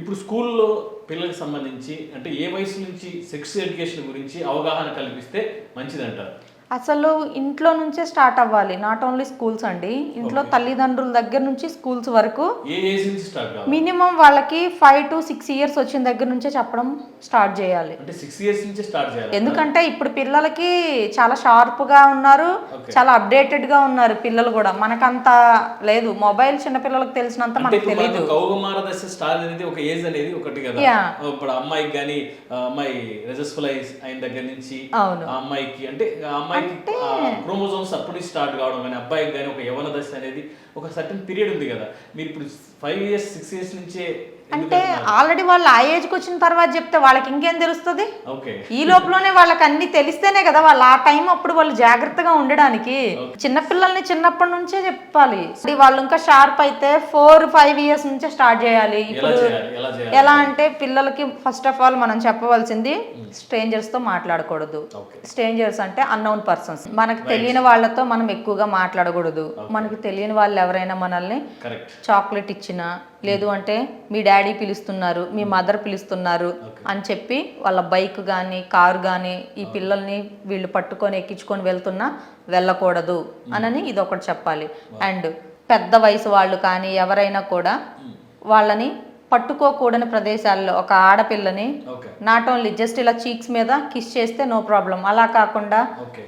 ఇప్పుడు స్కూల్లో పిల్లలకు సంబంధించి అంటే ఏ వయసు నుంచి సెక్స్ ఎడ్యుకేషన్ గురించి అవగాహన కల్పిస్తే మంచిదంటారు? అసలు ఇంట్లో నుంచే స్టార్ట్ అవ్వాలి నాట్ ఓన్లీ స్కూల్స్ అండి. ఇంట్లో తల్లిదండ్రుల దగ్గర నుంచి స్కూల్స్ వరకు మినిమం వాళ్ళకి ఫైవ్ టు సిక్స్ ఇయర్స్ వచ్చిన దగ్గర నుంచే చెప్పడం స్టార్ట్ చేయాలి. ఎందుకంటే ఇప్పుడు పిల్లలకి చాలా షార్ప్గా ఉన్నారు. చాలా అప్డేటెడ్గా ఉన్నారు పిల్లలు కూడా. మనకంత లేదు. మొబైల్ చిన్న పిల్లలకు తెలిసినంత మనకు తెలియదు మనకు కౌగమార దశ స్టార్ట్ అనేది ఒక ఏజ్ అనేది ఒకటి కదా. Yeah. ఇప్పుడు అమ్మాయికి కానీ అమ్మాయి రెజస్ఫుల్ అయిన దగ్గర నుంచి అవును. ఆ అమ్మాయికి అంటే ఆ అంటే క్రోమోజోమ్స్ అప్పుడు స్టార్ట్ కావడం కానీ అబ్బాయికి కానీ ఒక యవన దశ అనేది ఒక సర్టన్ పీరియడ్ ఉంది కదా. మీరు ఇప్పుడు ఫైవ్ ఇయర్స్ సిక్స్ ఇయర్స్ నుంచే అంటే ఆల్రెడీ వాళ్ళు ఆ ఏజ్కి వచ్చిన తర్వాత చెప్తే వాళ్ళకి ఇంకేం తెలుస్తుంది? ఈ లోపలనే వాళ్ళకి అన్ని తెలిస్తేనే కదా వాళ్ళు ఆ టైం అప్పుడు వాళ్ళు జాగ్రత్తగా ఉండడానికి. చిన్నపిల్లల్ని చిన్నప్పటి నుంచే చెప్పాలి. వాళ్ళు ఇంకా షార్ప్ అయితే ఫోర్ ఫైవ్ ఇయర్స్ నుంచే స్టార్ట్ చేయాలి. ఇప్పుడు ఎలా అంటే పిల్లలకి ఫస్ట్ ఆఫ్ ఆల్ మనం చెప్పవలసింది స్ట్రేంజర్స్తో మాట్లాడకూడదు. స్ట్రేంజర్స్ అంటే అన్నౌన్ పర్సన్స్ మనకు తెలియని వాళ్ళతో మనం ఎక్కువగా మాట్లాడకూడదు. మనకు తెలియని వాళ్ళు ఎవరైనా మనల్ని చాక్లెట్ ఇచ్చినా లేదు అంటే మీ డాడీ పిలుస్తున్నారు మీ మదర్ పిలుస్తున్నారు అని చెప్పి వాళ్ళ బైక్ కానీ కారు కానీ ఈ పిల్లల్ని వీళ్ళు పట్టుకొని ఎక్కించుకొని వెళ్తున్నా వెళ్ళకూడదు అనని ఇది ఒకటి చెప్పాలి అండ్ పెద్ద వయసు వాళ్ళు కానీ ఎవరైనా కూడా వాళ్ళని పట్టుకోకూడని ప్రదేశాల్లో ఒక ఆడపిల్లని నాట్ ఓన్లీ జస్ట్ ఇలా చీక్స్ మీద కిస్ చేస్తే నో ప్రాబ్లం. అలా కాకుండా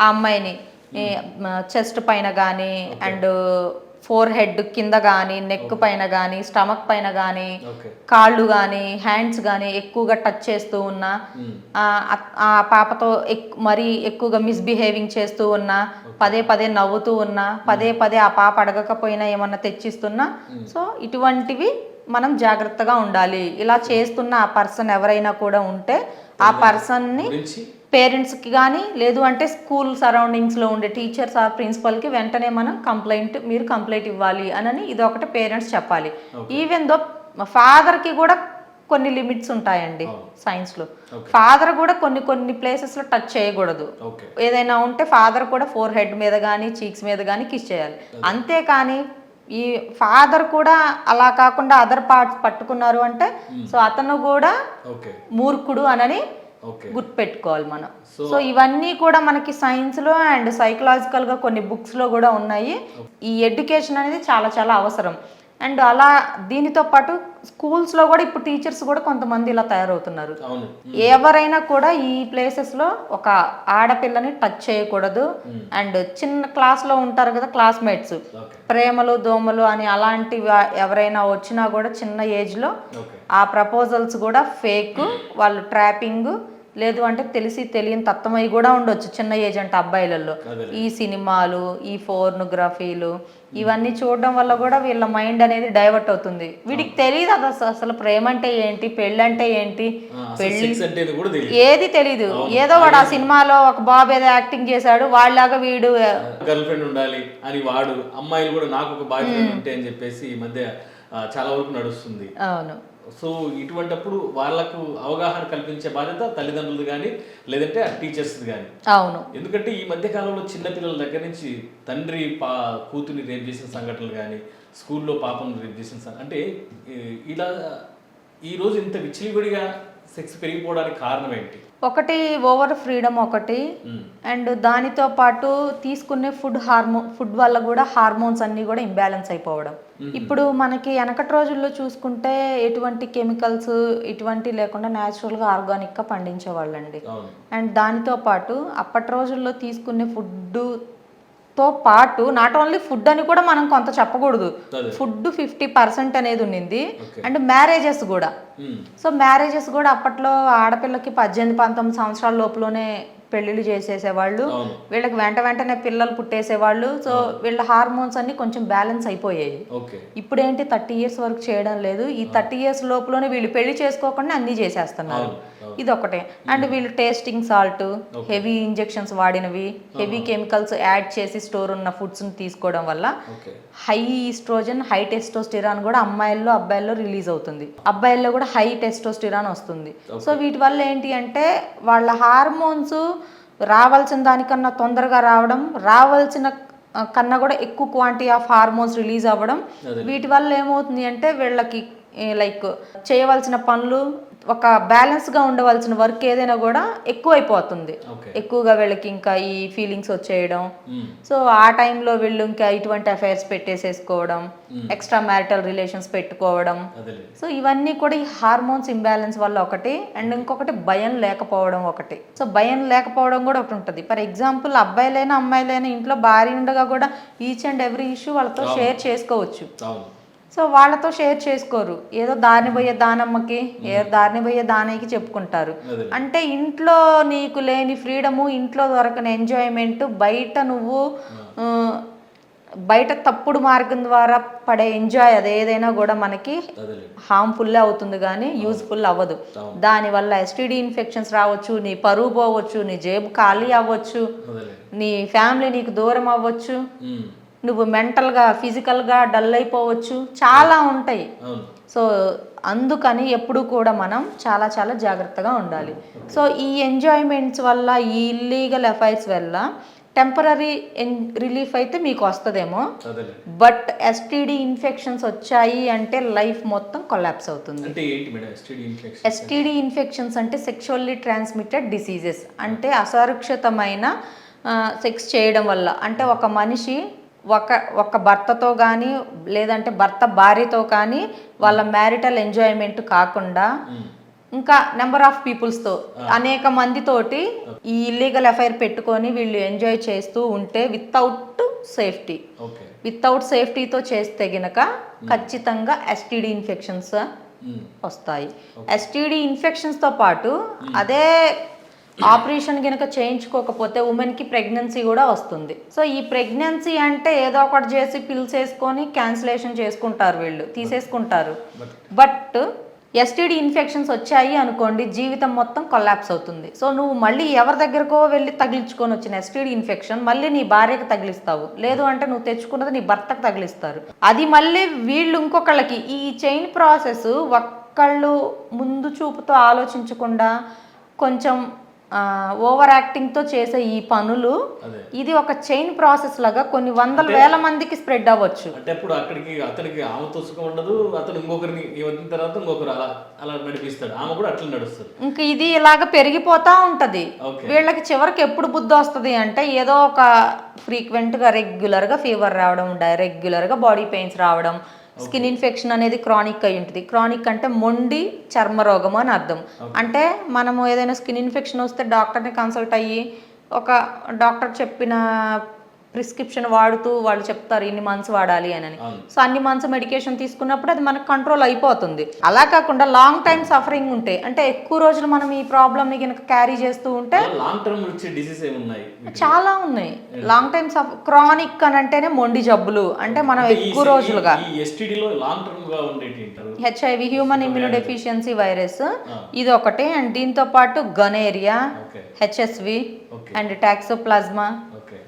ఆ అమ్మాయిని చెస్ట్ పైన కానీ అండ్ ఫోర్ హెడ్ కింద కానీ నెక్ పైన కానీ స్టమక్ పైన కానీ కాళ్ళు కానీ హ్యాండ్స్ కానీ ఎక్కువగా టచ్ చేస్తూ ఉన్నా ఆ అ- ఆ పాపతో ఎక్ మరీ ఎక్కువగా మిస్బిహేవింగ్ చేస్తూ ఉన్నా పదే పదే నవ్వుతూ ఉన్నా పదే పదే ఆ పాప అడగకపోయినా ఏమన్నా తెచ్చిస్తున్నా సో ఇటువంటివి మనం జాగ్రత్తగా ఉండాలి. ఇలా చేస్తున్న ఆ పర్సన్ ఎవరైనా కూడా ఉంటే ఆ పర్సన్ని పేరెంట్స్కి కానీ లేదు అంటే స్కూల్ సరౌండింగ్స్లో ఉండే టీచర్స్ ఆ ప్రిన్సిపల్కి వెంటనే మనం కంప్లైంట్ మీరు కంప్లైంట్ ఇవ్వాలి అని ఇది ఒకటి పేరెంట్స్ చెప్పాలి. ఈవెన్ దో ఫాదర్కి కూడా కొన్ని లిమిట్స్ ఉంటాయండి సైన్స్లో. ఫాదర్ కూడా కొన్ని కొన్ని ప్లేసెస్లో టచ్ చేయకూడదు. ఏదైనా ఉంటే ఫాదర్ కూడా ఫోర్ హెడ్ మీద కానీ చీక్స్ మీద కానీ కిస్ చేయాలి. అంతేకాని ఈ ఫాదర్ కూడా అలా కాకుండా అదర్ పార్ట్స్ పట్టుకున్నారు అంటే సో అతను కూడా మూర్ఖుడు అనని గుర్తుపెట్టుకోవాలి మనం. సో ఇవన్నీ కూడా మనకి సైన్స్లో అండ్ సైకలాజికల్గా కొన్ని బుక్స్లో కూడా ఉన్నాయి. ఈ ఎడ్యుకేషన్ అనేది చాలా చాలా అవసరం. అండ్ అలా దీనితో పాటు స్కూల్స్లో కూడా ఇప్పుడు టీచర్స్ కూడా కొంతమంది ఇలా తయారవుతున్నారు. ఎవరైనా కూడా ఈ ప్లేసెస్లో ఒక ఆడపిల్లని టచ్ చేయకూడదు. అండ్ చిన్న క్లాస్లో ఉంటారు కదా క్లాస్మేట్స్. ప్రేమలు దోమలు అని అలాంటి ఎవరైనా వచ్చినా కూడా చిన్న ఏజ్లో ఓకే. ఆ ప్రపోజల్స్ కూడా ఫేక్ వాళ్ళు ట్రాపింగ్ లేదు అంటే తెలిసి తెలియని తత్వమై కూడా ఉండొచ్చు చిన్న ఏజ్ అంటే అబ్బాయిలలో ఈ సినిమాలు ఈ ఫోర్నోగ్రఫీలు ఇవన్నీ చూడడం వల్ల కూడా వీళ్ళ మైండ్ అనేది డైవర్ట్ అవుతుంది. వీడికి తెలియదు అది అసలు- ప్రేమ అంటే ఏంటి పెళ్ళి అంటే ఏంటి? పెళ్ళి కూడా తెలియదు ఏది తెలీదు. ఏదో వాడు ఆ సినిమాలో ఒక బాబు ఏదో యాక్టింగ్ చేశాడు వాళ్ళలాగా వీడు గర్ల్ ఫ్రెండ్ ఉండాలి అని వాడు అమ్మాయిలు కూడా నాకు ఒక బాయ్ ఫ్రెండ్ ఉంటే అని చెప్పేసి ఈ మధ్య చాలా వరకు నడుస్తుంది. అవును. సో ఇటువంటప్పుడు వాళ్ళకు అవగాహన కల్పించే బాధ్యత తల్లిదండ్రులది కానీ లేదంటే టీచర్స్ది కానీ. అవును. ఎందుకంటే ఈ మధ్య కాలంలో చిన్నపిల్లల దగ్గర నుంచి తండ్రి పా కూతుర్ని రేప్ చేసిన సంఘటనలు కానీ స్కూల్లో పాపను రేప్ చేసిన అంటే ఇలా ఈ రోజు ఇంత విచ్చలివిడిగా సెక్స్ పెరిగిపోవడానికి కారణం ఏంటి? ఒకటి ఓవర్ ఫ్రీడమ్ ఒకటి. అండ్ దానితో పాటు తీసుకునే ఫుడ్ హార్మో ఫుడ్ వల్ల కూడా హార్మోన్స్ అన్నీ కూడా ఇంబ్యాలెన్స్ అయిపోవడం. ఇప్పుడు మనకి వెనకటి రోజుల్లో చూసుకుంటే ఎటువంటి కెమికల్స్ ఇటువంటి లేకుండా న్యాచురల్గా ఆర్గానిక్గా పండించేవాళ్ళండి అండ్ దానితో పాటు అప్పటి రోజుల్లో తీసుకునే ఫుడ్తో పాటు నాట్ ఓన్లీ ఫుడ్ అని కూడా మనం కొంత చెప్పకూడదు. ఫుడ్ ఫిఫ్టీ పర్సెంట్ అనేది ఉండింది. అండ్ మ్యారేజెస్ కూడా. సో మ్యారేజెస్ కూడా అప్పట్లో ఆడపిల్లకి పద్దెనిమిది పంతొమ్మిది సంవత్సరాల లోపులోనే పెళ్ళిళ్ళు చేసేసేవాళ్ళు వీళ్ళకి వెంట వెంటనే పిల్లలు పుట్టేసేవాళ్ళు సో వీళ్ళ హార్మోన్స్ అన్ని కొంచెం బ్యాలెన్స్ అయిపోయాయి. ఇప్పుడు ఏంటి థర్టీ ఇయర్స్ వరకు చేయడం లేదు ఈ థర్టీ ఇయర్స్ లోపులోనే వీళ్ళు పెళ్ళి చేసుకోకుండా అన్ని చేసేస్తున్నారు. ఇది ఒకటే అండ్ వీళ్ళు టేస్టింగ్ సాల్ట్ హెవీ ఇంజెక్షన్స్ వాడినవి హెవీ కెమికల్స్ యాడ్ చేసి స్టోర్ ఉన్న ఫుడ్స్ తీసుకోవడం వల్ల హై ఈస్ట్రోజన్ హై టెస్టోస్టిరాన్ కూడా అమ్మాయిల్లో అబ్బాయిల్లో రిలీజ్ అవుతుంది. అబ్బాయిల్లో కూడా హై టెస్టోస్టిరాన్ వస్తుంది. సో వీటి వల్ల ఏంటి అంటే వాళ్ళ హార్మోన్స్ రావాల్సిన దానికన్నా తొందరగా రావడం రావాల్సిన కన్నా కూడా ఎక్కువ క్వాంటిటీ ఆఫ్ హార్మోన్స్ రిలీజ్ అవ్వడం. వీటి వల్ల ఏమవుతుంది అంటే వీళ్ళకి లైక్ చేయవలసిన పనులు ఒక బ్యాలెన్స్గా ఉండవలసిన వర్క్ ఏదైనా కూడా ఎక్కువైపోతుంది. ఎక్కువగా వీళ్ళకి ఇంకా ఈ ఫీలింగ్స్ వచ్చేయడం. మ్మ్. సో ఆ టైంలో వీళ్ళు ఇంకా ఇటువంటి అఫైర్స్ పెట్టేసేసుకోవడం. ఎక్స్ట్రా మ్యారిటల్ రిలేషన్స్ పెట్టుకోవడం. సో ఇవన్నీ కూడా ఈ హార్మోన్స్ ఇంబ్యాలెన్స్ వల్ల ఒకటి అండ్ ఇంకొకటి భయం లేకపోవడం ఒకటి. సో భయం లేకపోవడం కూడా ఒకటి ఉంటుంది. ఫర్ ఎగ్జాంపుల్ అబ్బాయిలైనా అమ్మాయిలైనా ఇంట్లో భార్య ఉండగా కూడా ఈచ్ అండ్ ఎవ్రీ ఇష్యూ వాళ్ళతో షేర్ చేసుకోవచ్చు. సో వాళ్ళతో షేర్ చేసుకోరు. ఏదో దారిని పోయే దానమ్మకి ఏదో దారిని పోయే దానయ్యకి చెప్పుకుంటారు. అంటే ఇంట్లో నీకు లేని ఫ్రీడము ఇంట్లో దొరకని ఎంజాయ్మెంట్ బయట నువ్వు బయట తప్పుడు మార్గం ద్వారా పడే ఎంజాయ్ అది ఏదైనా కూడా మనకి హార్మ్ఫుల్ అవుతుంది కానీ యూజ్ఫుల్ అవ్వదు. దానివల్ల ఎస్టీడీ ఇన్ఫెక్షన్స్ రావచ్చు నీ పరువు పోవచ్చు నీ జేబు ఖాళీ అవ్వచ్చు నీ ఫ్యామిలీ నీకు దూరం అవ్వచ్చు. నువ్వు మెంటల్గా ఫిజికల్గా డల్ అయిపోవచ్చు. చాలా ఉంటాయి. సో అందుకని ఎప్పుడు కూడా మనం చాలా చాలా జాగ్రత్తగా ఉండాలి. సో ఈ ఎంజాయ్మెంట్స్ వల్ల ఈ ఇల్లీగల్ ఎఫైర్స్ వల్ల టెంపరీ రిలీఫ్ అయితే మీకు వస్తుందేమో. బట్ ఎస్టీడీ ఇన్ఫెక్షన్స్ వచ్చాయి అంటే లైఫ్ మొత్తం కొలాప్స్ అవుతుంది. ఎస్టీడీ ఇన్ఫెక్షన్స్ అంటే? Sexually transmitted diseases. అంటే అసురక్షితమైన సెక్స్ చేయడం వల్ల. అంటే ఒక మనిషి ఒక ఒక భర్తతో కానీ లేదంటే భర్త భార్యతో కానీ వాళ్ళ మ్యారిటల్ ఎంజాయ్మెంట్ కాకుండా ఇంకా నెంబర్ ఆఫ్ పీపుల్స్తో అనేక మందితోటి ఈ ఇల్లీగల్ అఫైర్ పెట్టుకొని వీళ్ళు ఎంజాయ్ చేస్తూ ఉంటే వితౌట్ సేఫ్టీ. వితౌట్ సేఫ్టీతో చేస్తే గనక ఖచ్చితంగా ఎస్టీడీ ఇన్ఫెక్షన్స్. వస్తాయి. ఎస్టీడీ ఇన్ఫెక్షన్స్తో పాటు అదే ఆపరేషన్ కనుక చేయించుకోకపోతే ఉమెన్కి ప్రెగ్నెన్సీ కూడా వస్తుంది. సో ఈ ప్రెగ్నెన్సీ అంటే ఏదో ఒకటి చేసి పిల్స్ వేసుకొని క్యాన్సిలేషన్ చేసుకుంటారు వీళ్ళు తీసేసుకుంటారు. బట్ ఎస్టీడీ ఇన్ఫెక్షన్స్ వచ్చాయి అనుకోండి జీవితం మొత్తం కొలాప్స్ అవుతుంది. సో నువ్వు మళ్ళీ ఎవరి దగ్గరకో వెళ్ళి తగిలించుకొని వచ్చిన ఎస్టీడీ ఇన్ఫెక్షన్ మళ్ళీ నీ భార్యకు తగిలిస్తావు. లేదు అంటే నువ్వు తెచ్చుకున్నది నీ భర్తకు తగిలిస్తారు. అది మళ్ళీ వీళ్ళు ఇంకొకళ్ళకి ఈ చైన్ ప్రాసెస్ ఒక్కళ్ళు ముందు చూపుతో ఆలోచించకుండా కొంచెం ఓవర్ యాక్టింగ్తో చేసే ఈ పనులు ఇది ఒక చైన్ ప్రాసెస్ లాగా కొన్ని వందల వేల మందికి స్ప్రెడ్ అవ్వచ్చు. అంటే అప్పుడు అక్కడికి అతనికి ఆమెతో సుఖం ఉండదు అతను ఇంకొకరిని తర్వాత ఇంకొకరు అలా అలా నడిపిస్తాడు. ఆమె కూడా అట్లా నడుస్తుంది. ఇంక ఇది ఇలాగ పెరిగిపోతా ఉంటది. వీళ్ళకి చివరికి ఎప్పుడు బుద్ధి వస్తుంది అంటే ఏదో ఒక ఫ్రీక్వెంట్గా రెగ్యులర్గా ఫీవర్ రావడం రెగ్యులర్గా బాడీ పెయిన్స్ రావడం స్కిన్ ఇన్ఫెక్షన్ అనేది క్రానిక్ అయి ఉంటుంది. క్రానిక్ అంటే మొండి చర్మ రోగము అని అర్థం. అంటే మనము ఏదైనా స్కిన్ ఇన్ఫెక్షన్ వస్తే డాక్టర్ని కన్సల్ట్ అయ్యి ఒక డాక్టర్ చెప్పిన ప్రిస్క్రిప్షన్ వాడుతూ వాళ్ళు చెప్తారు ఇన్ని మంత్స్ వాడాలి అని. సో అన్ని మంత్స్ మెడికేషన్ తీసుకున్నప్పుడు అది మనకు కంట్రోల్ అయిపోతుంది. అలా కాకుండా లాంగ్ టైం సఫరింగ్ ఉంటే అంటే ఎక్కువ రోజులు మనం ఈ ప్రాబ్లమ్ని కనుక క్యారీ చేస్తూ ఉంటే లాంగ్ టర్మ్ డిసీజ్? చాలా ఉన్నాయి. లాంగ్ టైం క్రానిక్ అని అంటేనే మొండి జబ్బులు. అంటే మనం ఎక్కువ రోజులుగా లాంగ్ టర్మ్గా హెచ్ఐవి హ్యూమన్ ఇమ్యూనోడెఫిషియన్సీ వైరస్ ఆ. ఇది ఒకటి అండ్ దీంతో పాటు gonorrhoea HSV and toxoplasma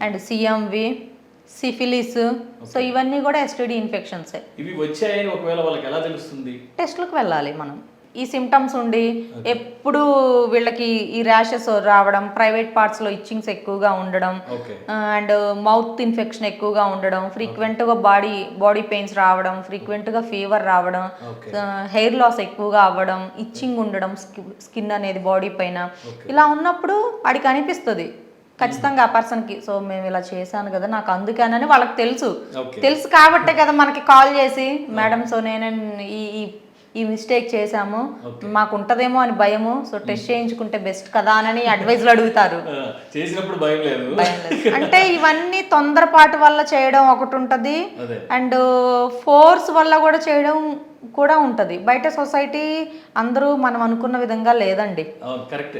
and CMV syphilis so ఇవన్నీ కూడా ఎస్టీడీ ఇన్ఫెక్షన్సే ఇవి వచ్చాయని ఒకవేళ వాళ్ళకి ఎలా తెలుస్తుంది? టెస్ట్లకు వెళ్ళాలి మనం. ఈ సిమ్టమ్స్ ఉండి ఎప్పుడు వీళ్ళకి ఈ ర్యాషెస్ రావడం ప్రైవేట్ పార్ట్స్లో ఇచ్చింగ్స్ ఎక్కువగా ఉండడం అండ్ మౌత్ ఇన్ఫెక్షన్ ఎక్కువగా ఉండడం ఫ్రీక్వెంట్గా బాడీ బాడీ పెయిన్స్ రావడం ఫ్రీక్వెంట్గా ఫీవర్ రావడం హెయిర్ లాస్ ఎక్కువగా అవ్వడం ఇచ్చింగ్ ఉండడం స్కిన్ అనేది బాడీ పైన. ఇలా ఉన్నప్పుడు వాడికి అనిపిస్తుంది. ఖచ్చితంగా ఆ పర్సన్కి సో మేము ఇలా చేశాను కదా నాకు అందుకనని వాళ్ళకి తెలుసు. తెలుసు కాబట్టే కదా మనకి కాల్ చేసి మేడం సో నేను ఈ ఈ- మిస్టేక్ చేశాము. మాకు ఉంటదేమో అని భయము. సో టెస్ట్ చేయించుకుంటే బెస్ట్ కదా అని అడ్వైజ్లు అడుగుతారు. చేసినప్పుడు భయం లేదు. అంటే ఇవన్నీ తొందరపాటు వల్ల చేయడం ఒకటి ఉంటది. అండ్ ఫోర్స్ వల్ల కూడా చేయడం కూడా ఉంటది. బయట సొసైటీ అందరూ మనం అనుకున్న విధంగా లేదండి. కరెక్ట్.